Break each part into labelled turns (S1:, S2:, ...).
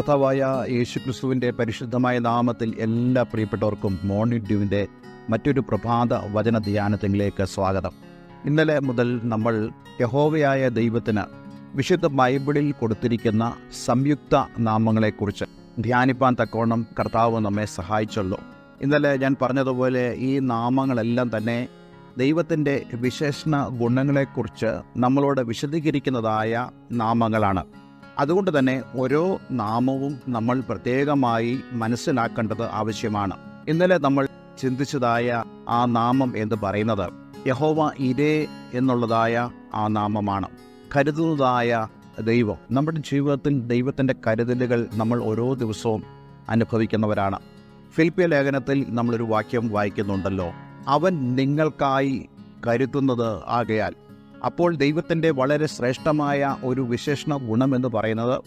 S1: കർത്താവായ യേശുക്രിസ്തുവിന്റെ പരിശുദ്ധമായ നാമത്തിൽ എല്ലാ പ്രിയപ്പെട്ടവർക്കും മോർണിംഗ് ഡ്യൂവിന്റെ മറ്റൊരു പ്രഭാത വചന ധ്യാനത്തിലേക്ക് സ്വാഗതം. ഇന്നലെ മുതൽ നമ്മൾ യഹോവയായ ദൈവത്തിന് വിശുദ്ധ ബൈബിളിൽ കൊടുത്തിരിക്കുന്ന സംയുക്ത നാമങ്ങളെക്കുറിച്ച് ധ്യാനിപ്പാൻ തക്കോണം കർത്താവ് നമ്മെ സഹായിച്ചല്ലോ. ഇന്നലെ ഞാൻ പറഞ്ഞതുപോലെ ഈ നാമങ്ങളെല്ലാം തന്നെ ദൈവത്തിന്റെ വിശേഷണ ഗുണങ്ങളെക്കുറിച്ച് നമ്മളോട് വിശദീകരിക്കുന്നതായ നാമങ്ങളാണ്. അതുകൊണ്ട് തന്നെ ഓരോ നാമവും നമ്മൾ പ്രത്യേകമായി മനസ്സിലാക്കേണ്ടത് ആവശ്യമാണ്. ഇന്നലെ നമ്മൾ ചിന്തിച്ചതായ ആ നാമം എന്ന് പറയുന്നത് യഹോവ ഇരേ എന്നുള്ളതായ ആ നാമമാണ്. കരുതുന്നതായ ദൈവം. നമ്മുടെ ജീവിതത്തിൽ ദൈവത്തിന്റെ കരുതലുകൾ നമ്മൾ ഓരോ ദിവസവും അനുഭവിക്കുന്നവരാണ്. ഫിലിപ്പിയ ലേഖനത്തിൽ നമ്മളൊരു വാക്യം വായിക്കുന്നുണ്ടല്ലോ. അവൻ നിങ്ങൾക്കായി കരുതുന്നത് ആകയാൽ അപ്പോൾ ദൈവത്തിന്റെ വളരെ ശ്രേഷ്ഠമായ ഒരു വിശേഷണ ഗുണമെന്ന് പറയുന്നത്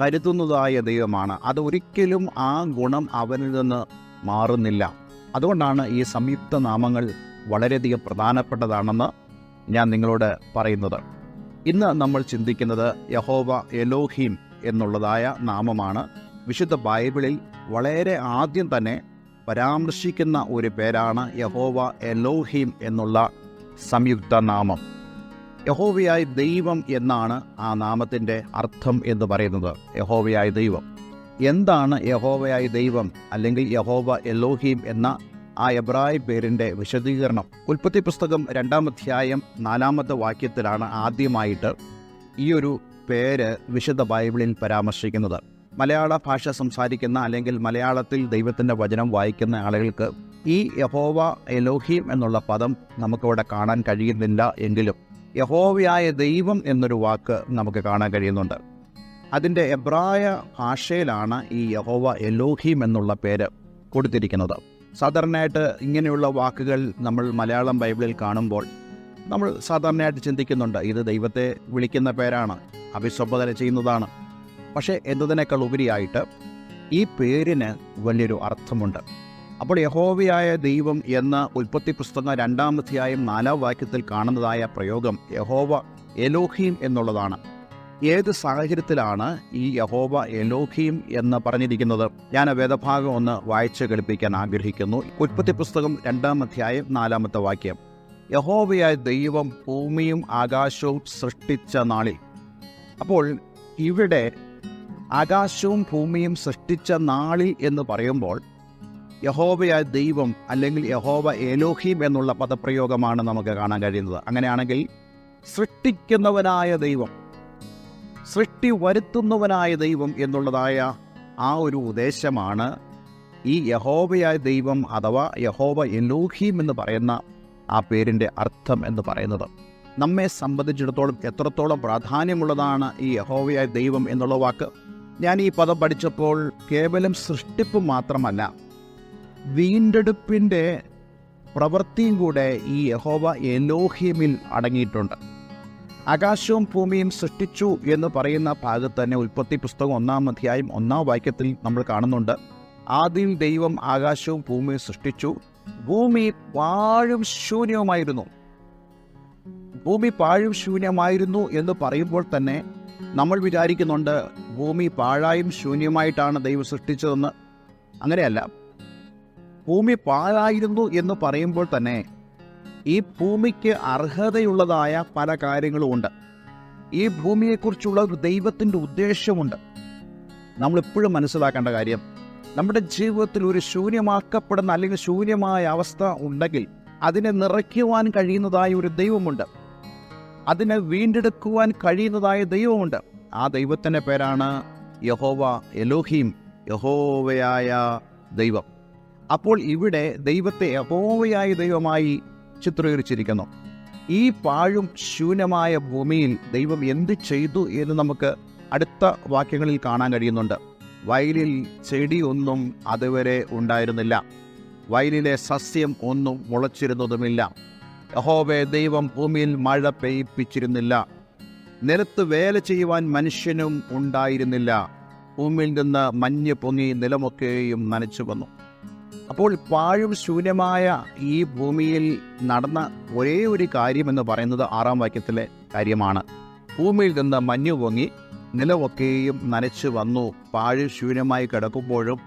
S1: കരുതുന്നതായ ദൈവമാണ്. അത് ഒരിക്കലും ആ ഗുണം അവനിൽ നിന്ന് മാറുന്നില്ല. അതുകൊണ്ടാണ് ഈ സംയുക്ത നാമങ്ങൾ വളരെയധികം പ്രധാനപ്പെട്ടതാണെന്ന് ഞാൻ നിങ്ങളോട് പറയുന്നത്. ഇന്ന് നമ്മൾ ചിന്തിക്കുന്നത് യഹോവ എലോഹീം എന്നുള്ളതായ നാമമാണ്. വിശുദ്ധ ബൈബിളിൽ വളരെ ആദ്യം തന്നെ പരാമർശിക്കുന്ന ഒരു പേരാണ് യഹോവ എലോഹീം എന്നുള്ള സംയുക്ത നാമം. യഹോവയായ ദൈവം എന്നാണ് ആ നാമത്തിന്റെ അർത്ഥം എന്ന് പറയുന്നത്. യഹോവയായ ദൈവം. എന്താണ് യഹോവയായ ദൈവം അല്ലെങ്കിൽ യഹോവ എലോഹീം എന്ന ആ എബ്രായ പേരിന്റെ വിശദീകരണം? ഉൽപ്പത്തി പുസ്തകം രണ്ടാം അധ്യായം നാലാമത്തെ വാക്യത്തിലാണ് ആദ്യമായിട്ട് ഈ ഒരു പേര് വിശുദ്ധ ബൈബിളിൽ പരാമർശിക്കുന്നത്. മലയാള ഭാഷ സംസാരിക്കുന്ന അല്ലെങ്കിൽ മലയാളത്തിൽ ദൈവത്തിന്റെ വചനം വായിക്കുന്ന ആളുകൾക്ക് ഈ യഹോവ എലോഹീം എന്നുള്ള പദം നമുക്കിവിടെ കാണാൻ കഴിയുന്നില്ല എങ്കിലും യഹോവയായ ദൈവം എന്നൊരു വാക്ക് നമുക്ക് കാണാൻ കഴിയുന്നുണ്ട്. അതിന്റെ എബ്രായ ഭാഷയിലാണ് ഈ യഹോവ എലോഹീം എന്നുള്ള പേര് കൊടുത്തിരിക്കുന്നത്. സാധാരണയായിട്ട് ഇങ്ങനെയുള്ള വാക്കുകൾ നമ്മൾ മലയാളം ബൈബിളിൽ കാണുമ്പോൾ നമ്മൾ സാധാരണയായിട്ട് ചിന്തിക്കുന്നുണ്ട് ഇത് ദൈവത്തെ വിളിക്കുന്ന പേരാണ് അഭിസംബോധന ചെയ്യുന്നതാണ്. പക്ഷേ എന്നതിനേക്കാൾ ഉപരിയായിട്ട് ഈ പേരിന് വലിയൊരു അർത്ഥമുണ്ട്. അപ്പോൾ യഹോവയായ ദൈവം എന്ന ഉൽപ്പത്തി പുസ്തകം രണ്ടാം നാലാം വാക്യത്തിൽ കാണുന്നതായ പ്രയോഗം യഹോവ എലോഹീം എന്നുള്ളതാണ്. ഏത് സാഹചര്യത്തിലാണ് ഈ യഹോവ എലോഹീം എന്ന് പറഞ്ഞിരിക്കുന്നത്? ഞാൻ വേദഭാഗം ഒന്ന് വായിച്ച് കളിപ്പിക്കാൻ ആഗ്രഹിക്കുന്നു. ഉൽപ്പത്തി പുസ്തകം രണ്ടാം അധ്യായം നാലാമത്തെ വാക്യം. യഹോവയായ ദൈവം ഭൂമിയും ആകാശവും സൃഷ്ടിച്ച നാളിൽ. അപ്പോൾ ഇവിടെ ആകാശവും ഭൂമിയും സൃഷ്ടിച്ച നാളിൽ എന്ന് പറയുമ്പോൾ യഹോവയായ ദൈവം അല്ലെങ്കിൽ യഹോവ എലോഹീം എന്നുള്ള പദപ്രയോഗമാണ് നമുക്ക് കാണാൻ കഴിയുന്നത്. അങ്ങനെയാണെങ്കിൽ സൃഷ്ടിക്കുന്നവനായ ദൈവം സൃഷ്ടി വരുത്തുന്നവനായ ദൈവം എന്നുള്ളതായ ആ ഒരു ഉദ്ദേശമാണ് ഈ യഹോവയായ ദൈവം അഥവാ യഹോവ എലോഹീം എന്ന് പറയുന്ന ആ പേരിന്റെ അർത്ഥം എന്ന് പറയുന്നത്. നമ്മെ സംബന്ധിച്ചിടത്തോളം എത്രത്തോളം പ്രാധാന്യമുള്ളതാണ് ഈ യഹോവയായ ദൈവം എന്നുള്ള വാക്ക്. ഞാൻ ഈ പദം പഠിച്ചപ്പോൾ കേവലം സൃഷ്ടിപ്പ് മാത്രമല്ല വീണ്ടെടുപ്പിന്റെ പ്രവൃത്തിയും കൂടെ ഈ യഹോവ എലോഹിമിൽ അടങ്ങിയിട്ടുണ്ട്. ആകാശവും ഭൂമിയും സൃഷ്ടിച്ചു എന്ന് പറയുന്ന ഭാഗത്ത് തന്നെ ഉൽപ്പത്തി പുസ്തകം ഒന്നാം അധ്യായം ഒന്നാം വാക്യത്തിൽ നമ്മൾ കാണുന്നുണ്ട്. ആദ്യം ദൈവം ആകാശവും ഭൂമിയും സൃഷ്ടിച്ചു. ഭൂമി പാഴും ശൂന്യവുമായിരുന്നു. ഭൂമി പാഴും ശൂന്യമായിരുന്നു എന്ന് പറയുമ്പോൾ തന്നെ നമ്മൾ വിചാരിക്കുന്നുണ്ട് ഭൂമി പാഴായും ശൂന്യമായിട്ടാണ് ദൈവം സൃഷ്ടിച്ചതെന്ന്. അങ്ങനെയല്ല. ഭൂമി പാഴായിരുന്നു എന്ന് പറയുമ്പോൾ തന്നെ ഈ ഭൂമിക്ക് അർഹതയുള്ളതായ പല കാര്യങ്ങളും ഉണ്ട് ഈ ഭൂമിയെക്കുറിച്ചുള്ള ഒരു ദൈവത്തിന്റെ ഉദ്ദേശമുണ്ട് നമ്മളെപ്പോഴും മനസ്സിലാക്കേണ്ട കാര്യം നമ്മുടെ ജീവിതത്തിൽ ഒരു ശൂന്യമാക്കപ്പെടുന്ന അല്ലെങ്കിൽ ശൂന്യമായ അവസ്ഥ ഉണ്ടെങ്കിൽ അതിനെ നിറയ്ക്കുവാൻ കഴിയുന്നതായ ഒരു ദൈവമുണ്ട്. അതിനെ വീണ്ടെടുക്കുവാൻ കഴിയുന്നതായ ദൈവമുണ്ട്. ആ ദൈവത്തിന്റെ പേരാണ് യഹോവ എലോഹീം യഹോവയായ ദൈവം. അപ്പോൾ ഇവിടെ ദൈവത്തെ അപോവയായ ദൈവമായി ചിത്രീകരിച്ചിരിക്കുന്നു. ഈ പാഴും ശൂന്യമായ ഭൂമിയിൽ ദൈവം എന്ത് ചെയ്തു എന്ന് നമുക്ക് അടുത്ത വാക്യങ്ങളിൽ കാണാൻ കഴിയുന്നുണ്ട്. വയലിൽ ചെടിയൊന്നും അതുവരെ ഉണ്ടായിരുന്നില്ല. വയലിലെ സസ്യം ഒന്നും മുളച്ചിരുന്നതുമില്ല. യഹോവേ ദൈവം ഭൂമിയിൽ മഴ പെയ്യിപ്പിച്ചിരുന്നില്ല. നിലത്ത് വേല ചെയ്യുവാൻ മനുഷ്യനും ഉണ്ടായിരുന്നില്ല. ഭൂമിയിൽ നിന്ന് മഞ്ഞ് പൊങ്ങി നിലമൊക്കെയും നനച്ചു വന്നു. അപ്പോൾ പാഴും ശൂന്യമായ ഈ ഭൂമിയിൽ നടന്ന ഒരേ ഒരു കാര്യമെന്ന് പറയുന്നത് ആറാം വാക്യത്തിലെ കാര്യമാണ്. ഭൂമിയിൽ നിന്ന് മഞ്ഞു പൊങ്ങി നിലവൊക്കെയും നനച്ചു വന്നു. പാഴും ശൂന്യമായി കിടക്കുമ്പോഴും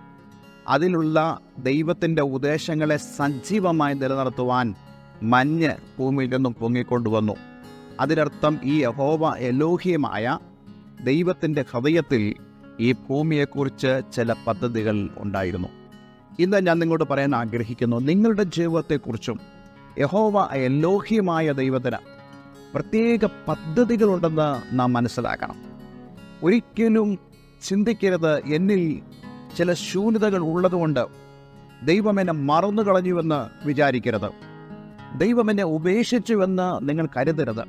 S1: അതിലുള്ള ദൈവത്തിന്റെ ഉദ്ദേശങ്ങളെ സജീവമായി നിലനിർത്തുവാൻ മഞ്ഞ് ഭൂമിയിൽ നിന്നും പൊങ്ങിക്കൊണ്ടുവന്നു അതിനർത്ഥം ഈ യഹോവ എലോഹിയമായ ദൈവത്തിന്റെ ഹൃദയത്തിൽ ഈ ഭൂമിയെക്കുറിച്ച് ചില പദ്ധതികൾ ഉണ്ടായിരുന്നു. ഇന്ന് ഞാൻ നിങ്ങളോട് പറയാൻ ആഗ്രഹിക്കുന്നു നിങ്ങളുടെ ജീവിതത്തെക്കുറിച്ചും യഹോവ എലോഹിയമായ ദൈവത്തിന് പ്രത്യേക പദ്ധതികളുണ്ടെന്ന് നാം മനസ്സിലാക്കണം. ഒരിക്കലും ചിന്തിക്കരുത് എന്നിൽ ചില ശൂന്യതകൾ ഉള്ളതുകൊണ്ട് ദൈവം എന്നെ മറന്നു കളഞ്ഞുവെന്ന് വിചാരിക്കരുത്. ദൈവം എന്നെ ഉപേക്ഷിച്ചുവെന്ന് നിങ്ങൾ കരുതരുത്.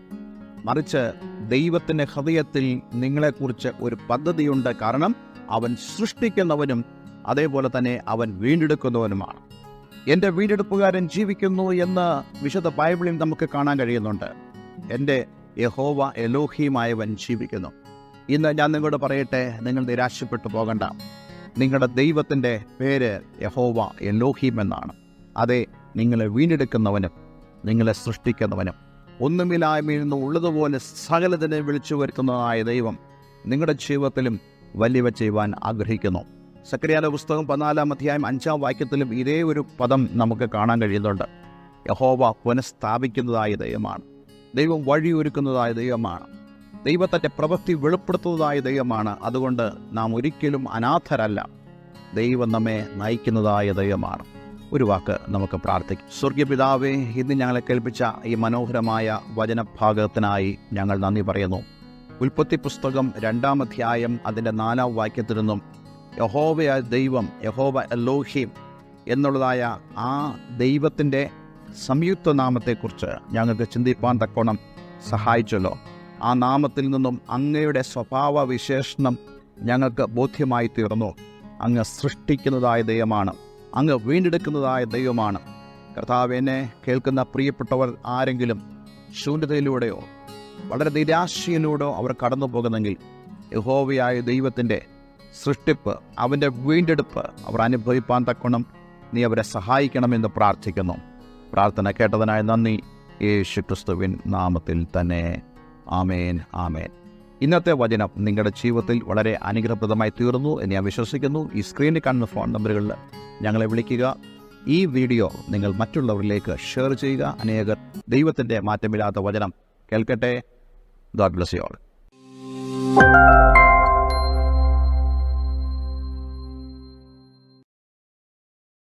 S1: മറിച്ച് ദൈവത്തിന്റെ ഹൃദയത്തിൽ നിങ്ങളെക്കുറിച്ച് ഒരു പദ്ധതിയുണ്ട്. കാരണം അവൻ സൃഷ്ടിക്കുന്നവനും അതേപോലെ തന്നെ അവൻ വീണ്ടെടുക്കുന്നവനുമാണ്. എന്റെ വീണ്ടെടുപ്പുകാരൻ ജീവിക്കുന്നു എന്ന് വിശുദ്ധ ബൈബിളിൽ നമുക്ക് കാണാൻ കഴിയുന്നുണ്ട്. എന്റെ യഹോവ എലോഹിയുമായവൻ ജീവിക്കുന്നു. ഇന്ന് ഞാൻ നിങ്ങളോട് പറയട്ടെ നിങ്ങൾ നിരാശപ്പെട്ടു പോകണ്ട. നിങ്ങളുടെ ദൈവത്തിന്റെ പേര് യഹോവ എലോഹീം എന്നാണ്. അതെ നിങ്ങളെ വീണ്ടെടുക്കുന്നവനും നിങ്ങളെ സൃഷ്ടിക്കുന്നവനും ഒന്നുമില്ലായ്മയിൽ നിന്ന് ഉള്ളതുപോലെ സകലതിനെ വിളിച്ചു വരുത്തുന്നതായ ദൈവം നിങ്ങളുടെ ജീവിതത്തിലും വലിയവ ചെയ്യുവാൻ ആഗ്രഹിക്കുന്നു. സക്രിയാല പുസ്തകം പതിനാലാം അധ്യായം അഞ്ചാം വാക്യത്തിലും ഇതേ ഒരു പദം നമുക്ക് കാണാൻ കഴിയുന്നുണ്ട്. യഹോവ പുനഃസ്ഥാപിക്കുന്നതായ ദൈവമാണ്. ദൈവം വഴിയൊരുക്കുന്നതായ ദൈവമാണ്. ദൈവത്തിന്റെ പ്രവൃത്തി വെളിപ്പെടുത്തുന്നതായ ദൈവമാണ്. അതുകൊണ്ട് നാം ഒരിക്കലും അനാഥരല്ല. ദൈവം നമ്മെ നയിക്കുന്നതായ ദൈവമാണ്. ഒരു വാക്ക് നമുക്ക് പ്രാർത്ഥിക്കാം. സ്വർഗപിതാവേ ഇന്ന് ഞങ്ങളെ കേൾപ്പിച്ച ഈ മനോഹരമായ വചനഭാഗത്തിനായി ഞങ്ങൾ നന്ദി പറയുന്നു. ഉൽപ്പത്തി പുസ്തകം രണ്ടാം അധ്യായം അതിന്റെ നാലാം വാക്യത്തിൽ നിന്നും യഹോവയായ ദൈവം യഹോവ അലോഹിം എന്നുള്ളതായ ആ ദൈവത്തിന്റെ സംയുക്ത നാമത്തെക്കുറിച്ച് ഞങ്ങൾക്ക് ചിന്തിപ്പാൻ തക്കോണം സഹായിച്ചല്ലോ. ആ നാമത്തിൽ നിന്നും അങ്ങയുടെ സ്വഭാവ വിശേഷണം ഞങ്ങൾക്ക് ബോധ്യമായി തീർന്നു അങ്ങ് സൃഷ്ടിക്കുന്നതായ ദൈവമാണ്. അങ്ങ് വീണ്ടെടുക്കുന്നതായ ദൈവമാണ്. കർത്താവിനെ കേൾക്കുന്ന പ്രിയപ്പെട്ടവർ ആരെങ്കിലും ശൂന്യതയിലൂടെയോ വളരെ നിരാശയിലൂടെയോ അവർ കടന്നു പോകുന്നെങ്കിൽ യഹോവയായ ദൈവത്തിന്റെ സൃഷ്ടിപ്പ് അവന്റെ വീണ്ടെടുപ്പ് അവർ അനുഭവിപ്പാൻ തക്കണം നീ അവരെ സഹായിക്കണമെന്ന് പ്രാർത്ഥിക്കുന്നു. പ്രാർത്ഥന കേട്ടതിനായി നന്ദി. യേശു ക്രിസ്തുവിൻ നാമത്തിൽ തന്നെ. ആമേൻ ആമേൻ. ഇന്നത്തെ വചനം നിങ്ങളുടെ ജീവിതത്തിൽ വളരെ അനുഗ്രഹപ്രദമായി തീർന്നു എന്ന് ഞാൻ വിശ്വസിക്കുന്നു. ഈ സ്ക്രീനിൽ കാണുന്ന ഫോൺ നമ്പറുകളിൽ ഞങ്ങളെ വിളിക്കുക. ഈ വീഡിയോ നിങ്ങൾ മറ്റുള്ളവരിലേക്ക് ഷെയർ ചെയ്യുക. അനേകർ ദൈവത്തിന്റെ മാറ്റമില്ലാത്ത വചനം കേൾക്കട്ടെ. God bless you all